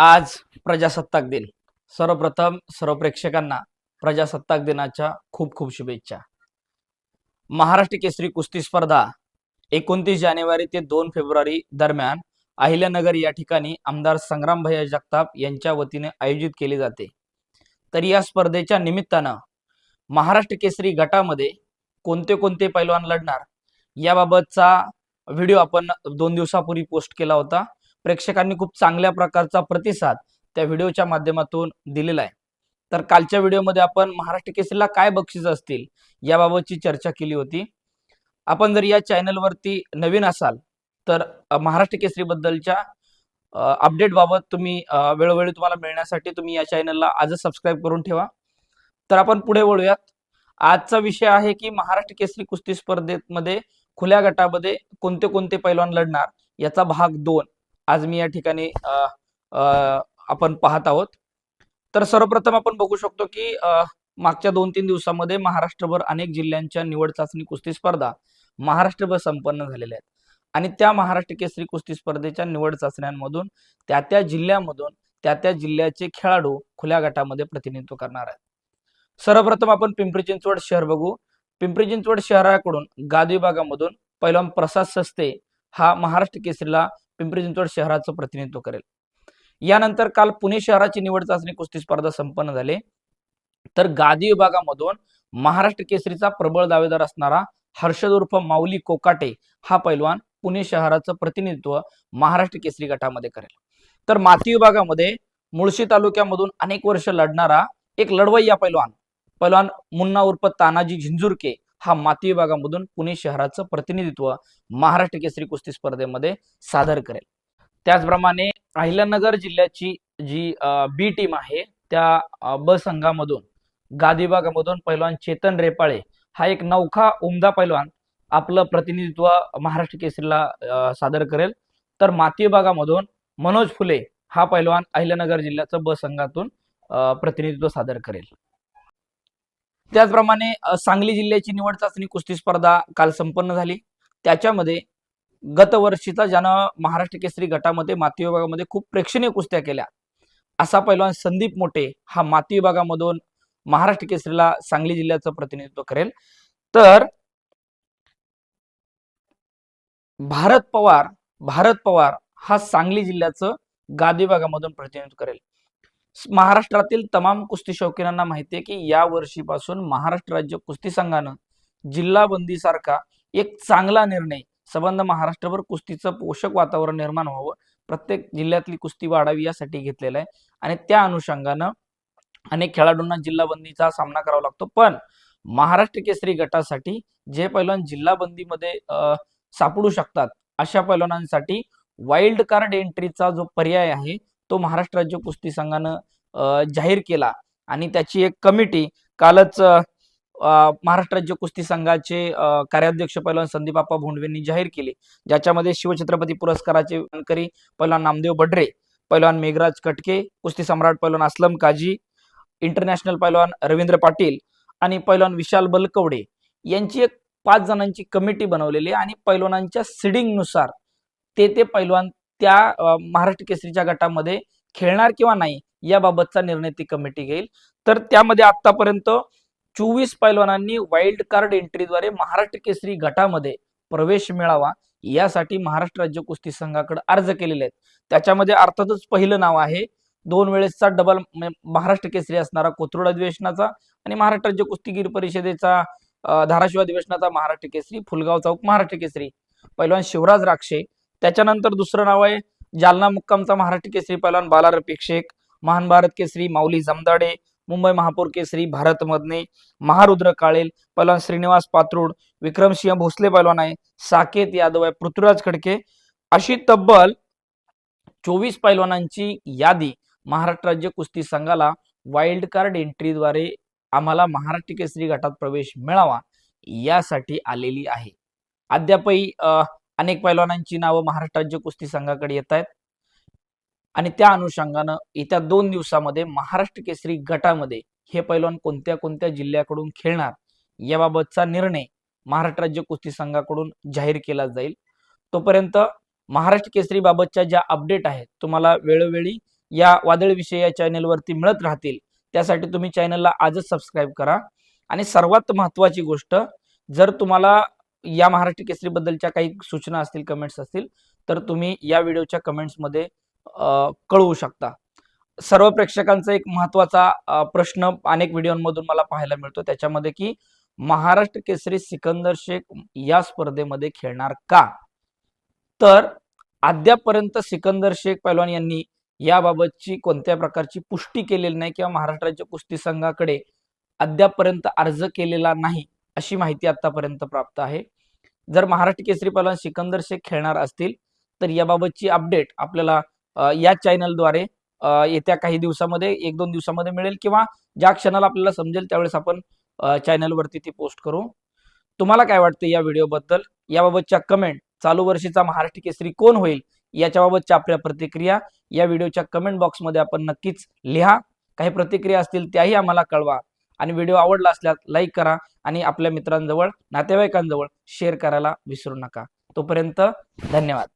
आज प्रजासत्ताक दिन. सर्वप्रथम सर्व प्रेक्षकांना प्रजासत्ताक दिनाच्या खूप खूप शुभेच्छा. महाराष्ट्र केसरी कुस्ती स्पर्धा एकोणतीस जानेवारी ते दोन फेब्रुवारी दरम्यान अहिल्यानगर या ठिकाणी आमदार संग्राम भैया जगताप यांच्या वतीने आयोजित केली जाते. तर या स्पर्धेच्या निमित्तानं महाराष्ट्र केसरी गटामध्ये कोणते कोणते पैलवान लढणार याबाबतचा व्हिडिओ आपण दोन दिवसापूर्वी पोस्ट केला होता. प्रेक्षकांनी खूप चांगल्या प्रकारचा प्रतिसाद त्या व्हिडिओच्या माध्यमातून दिलेला आहे. तर कालच्या व्हिडिओमध्ये आपण महाराष्ट्र केसरीला काय बक्षीस असतील याबाबतची चर्चा केली होती. आपण जर या चॅनलवरती नवीन असाल तर महाराष्ट्र केसरी बद्दलच्या अपडेट बाबत तुम्ही वेळोवेळी तुम्हाला मिळण्यासाठी तुम्ही या चॅनलला आजच सबस्क्राईब करून ठेवा. तर आपण पुढे वळूयात. आजचा विषय आहे की महाराष्ट्र केसरी कुस्ती स्पर्धेमध्ये खुल्या गटामध्ये कोणते कोणते पैलवान लढणार याचा भाग दोन. आज मी या ठिकाणी आपण पाहत आहोत. तर सर्वप्रथम आपण बघू शकतो की मागच्या दोन तीन दिवसामध्ये महाराष्ट्रभर अनेक जिल्ह्यांच्या निवड चाचणी कुस्ती स्पर्धा महाराष्ट्रभर संपन्न झालेल्या आहेत. आणि त्या महाराष्ट्र केसरी कुस्ती स्पर्धेच्या निवड चाचण्यांमधून त्या त्या जिल्ह्यामधून त्या त्या जिल्ह्याचे खेळाडू खुल्या गटामध्ये प्रतिनिधित्व करणार आहेत. सर्वप्रथम आपण पिंपरी चिंचवड शहर बघू. पिंपरी चिंचवड शहराकडून गाद विभागामधून पहिला प्रसाद सस्ते हा महाराष्ट्र केसरीला पिंपरी चिंचवड शहराचं प्रतिनिधित्व करेल. यानंतर काल पुणे शहराची निवड चाचणी कुस्ती स्पर्धा संपन्न झाली. तर गादी विभागामधून महाराष्ट्र केसरीचा प्रबळ दावेदार असणारा हर्षद उर्फ माऊली कोकाटे हा पैलवान पुणे शहराचं प्रतिनिधित्व महाराष्ट्र केसरी गटामध्ये करेल. तर माती विभागामध्ये मुळशी तालुक्यामधून अनेक वर्ष लढणारा एक लढवय्या पैलवान पैलवान मुन्ना उर्फ तानाजी झिंझुरके हा माती विभागामधून पुणे शहराचं प्रतिनिधित्व महाराष्ट्र केसरी कुस्ती स्पर्धेमध्ये सादर करेल. त्याचप्रमाणे अहिल्यानगर जिल्ह्याची जी बी टीम आहे त्या ब संघामधून गादी विभागामधून पैलवान चेतन रेपाळे हा एक नौखा उमदा पैलवान आपलं प्रतिनिधित्व महाराष्ट्र केसरीला सादर करेल. तर माती विभागामधून मनोज फुले हा पैलवान अहिल्यानगर जिल्ह्याचं ब संघातून प्रतिनिधित्व सादर करेल. त्याचप्रमाणे सांगली जिल्ह्याची निवड चाचणी कुस्ती स्पर्धा काल संपन्न झाली. त्याच्यामध्ये गतवर्षीचा ज्यानं महाराष्ट्र केसरी गटामध्ये माती विभागामध्ये खूप प्रेक्षणीय कुस्त्या केल्या. असा पैलवान संदीप मोठे हा माती विभागामधून महाराष्ट्र केसरीला सांगली जिल्ह्याचं प्रतिनिधित्व करेल. तर भारत पवार भारत पवार हा सांगली जिल्ह्याचं गादी विभागामधून प्रतिनिधित्व करेल. महाराष्ट्रातील तमाम कुस्ती शौकीनांना माहिती आहे की या वर्षीपासून महाराष्ट्र राज्य कुस्ती संघानं जिल्हा बंदीसारखा एक चांगला निर्णय संबंध महाराष्ट्रभर कुस्तीचं पोषक वातावरण निर्माण व्हावं प्रत्येक जिल्ह्यातली कुस्ती वाढावी यासाठी घेतलेला आहे. आणि त्या अनुषंगानं अनेक खेळाडूंना जिल्हा बंदीचा सामना करावा लागतो. पण महाराष्ट्र केसरी गटासाठी जे पैलवान जिल्हा बंदीमध्ये सापडू शकतात अशा पैलवानांसाठी वाईल्ड कार्ड एंट्रीचा जो पर्याय आहे तो महाराष्ट्र राज्य कुस्ती संघानं जाहीर केला. आणि त्याची एक कमिटी कालच महाराष्ट्र राज्य कुस्ती संघाचे कार्याध्यक्ष पैलवान संदीपाप्पा भोंडवेंनी जाहीर केली. ज्याच्यामध्ये शिवछत्रपती पुरस्काराचे मानकरी पैलवान नामदेव बढरे पैलवान मेघराज कटके कुस्ती सम्राट पैलवान असलम काजी इंटरनॅशनल पैलवान रवींद्र पाटील आणि पैलवान विशाल बलकवडे यांची एक पाच जणांची कमिटी बनवलेली आणि पैलवानांच्या सिडिंगनुसार ते ते पैलवान त्या महाराष्ट्र केसरीच्या गटामध्ये खेळणार किंवा नाही याबाबतचा निर्णय ती कमिटी घेईल. तर त्यामध्ये आतापर्यंत चोवीस पैलवानांनी वाईल्ड कार्ड एंट्रीद्वारे महाराष्ट्र केसरी गटामध्ये प्रवेश मिळावा यासाठी महाराष्ट्र राज्य कुस्ती संघाकडे अर्ज केलेले आहेत. त्याच्यामध्ये अर्थातच पहिलं नाव आहे दोन वेळेसचा डबल महाराष्ट्र केसरी असणारा कोथरूड अधिवेशनाचा आणि महाराष्ट्र राज्य कुस्तीगीर परिषदेचा धाराशिव अधिवेशनाचा महाराष्ट्र केसरी फुलगाव चौक महाराष्ट्र केसरी. पैलवान शिवराज राक्षे त्याच्यानंतर दुसरं नाव आहे जालना मुक्कामचा महाराष्ट्र केसरी पैलवान बालार रफिक शेख महान भारत केसरी माऊली जमदाडे मुंबई महापौर केसरी भारत मदने महारुद्र काळेल पैलवान श्रीनिवास पात्रूड विक्रमसिंह भोसले पैलवान आहे साकेत यादव आहे पृथ्वीराज खडके. अशी तब्बल चोवीस पैलवानांची यादी महाराष्ट्र राज्य कुस्ती संघाला वाईल्ड कार्ड एंट्रीद्वारे आम्हाला महाराष्ट्र केसरी गटात प्रवेश मिळावा यासाठी आलेली आहे. अद्यापही अनेक पैलवानांची नावं महाराष्ट्र राज्य कुस्ती संघाकडे येत आहेत. आणि त्या अनुषंगानं येत्या दोन दिवसामध्ये महाराष्ट्र केसरी गटामध्ये हे पैलवान कोणत्या कोणत्या जिल्ह्याकडून खेळणार याबाबतचा निर्णय महाराष्ट्र राज्य कुस्ती संघाकडून जाहीर केला जाईल. तोपर्यंत महाराष्ट्र केसरी बाबतच्या ज्या अपडेट आहेत तुम्हाला वेळोवेळी या वादळविषयी या चॅनेलवरती मिळत राहतील. त्यासाठी तुम्ही चॅनलला आजच सबस्क्राईब करा. आणि सर्वात महत्त्वाची गोष्ट जर तुम्हाला या महाराष्ट्र केसरीबद्दलच्या काही सूचना असतील कमेंट्स असतील तर तुम्ही या व्हिडिओच्या कमेंट्समध्ये कळवू शकता. सर्व प्रेक्षकांचा एक महत्त्वाचा प्रश्न अनेक व्हिडिओमधून मला पाहायला मिळतो. त्याच्यामध्ये की महाराष्ट्र केसरी सिकंदर शेख या स्पर्धेमध्ये खेळणार का? तर अद्यापर्यंत सिकंदर शेख पैलवान यांनी याबाबतची कोणत्या प्रकारची पुष्टी केलेली नाही किंवा महाराष्ट्र राज्य कुस्ती संघाकडे अद्यापर्यंत अर्ज केलेला नाही. अशी माहिती आतापर्यंत प्राप्त आहे. जर महाराष्ट्र केसरी पालन सिकंदर शेख खेळणार असतील तर याबाबतची अपडेट आपल्याला या चॅनलद्वारे येत्या काही दिवसामध्ये एक दोन दिवसामध्ये मिळेल किंवा ज्या क्षणाला आपल्याला समजेल त्यावेळेस आपण चॅनलवरती ती पोस्ट करू. तुम्हाला काय वाटतं या व्हिडिओबद्दल याबाबतच्या कमेंट चालू वर्षीचा महाराष्ट्र केसरी कोण होईल? याच्याबाबतच्या आपल्या प्रतिक्रिया या व्हिडिओच्या कमेंट बॉक्समध्ये आपण नक्कीच लिहा. काही प्रतिक्रिया असतील त्याही आम्हाला कळवा. आणि व्हिडिओ आवडला असल्यास लाईक करा आणि आपल्या मित्रांजवळ नातेवाईकांजवळ शेअर करायला विसरू नका. तोपर्यंत धन्यवाद.